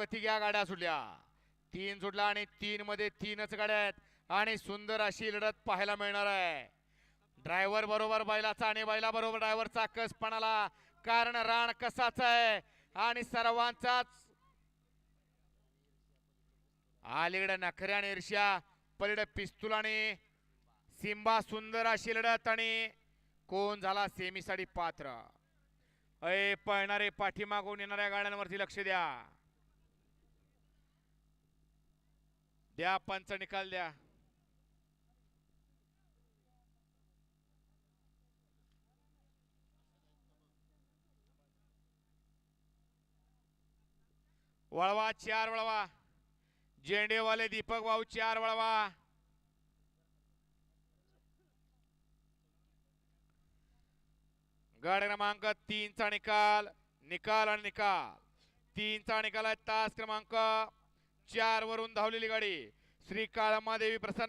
गती घ्या गाड्या सुटल्या. तीन सुटला आणि तीन मध्ये तीनच गाड्या आहेत. आणि सुंदर अशी लढत पाहायला मिळणार आहे. ड्रायव्हर बरोबर बैलाचा आणि बैला बरोबर ड्रायव्हरचा कसपणाला कारण रान कसाच आहे. आणि सर्वांचाच अलीकडे नखऱ्या आणि ईर्ष्या पलीकडे पिस्तूल आणि सिंबा सुंदर अशी लढत आणि कोण झाला सेमीसाठी पात्र? अय पळणारे पाठीमागून येणाऱ्या गाड्यांवरती लक्ष द्या. द्या पंच निकाल द्या. वळवा चार वळवा. झेंडेवाले दीपक भाऊ चार वळवा. गड क्रमांक तीनचा निकाल निकाल आणि निकाल. तीनचा निकाल आहे तास क्रमांक चार वरून धावलेली गाडी. श्री काळमादेवी प्रसन्न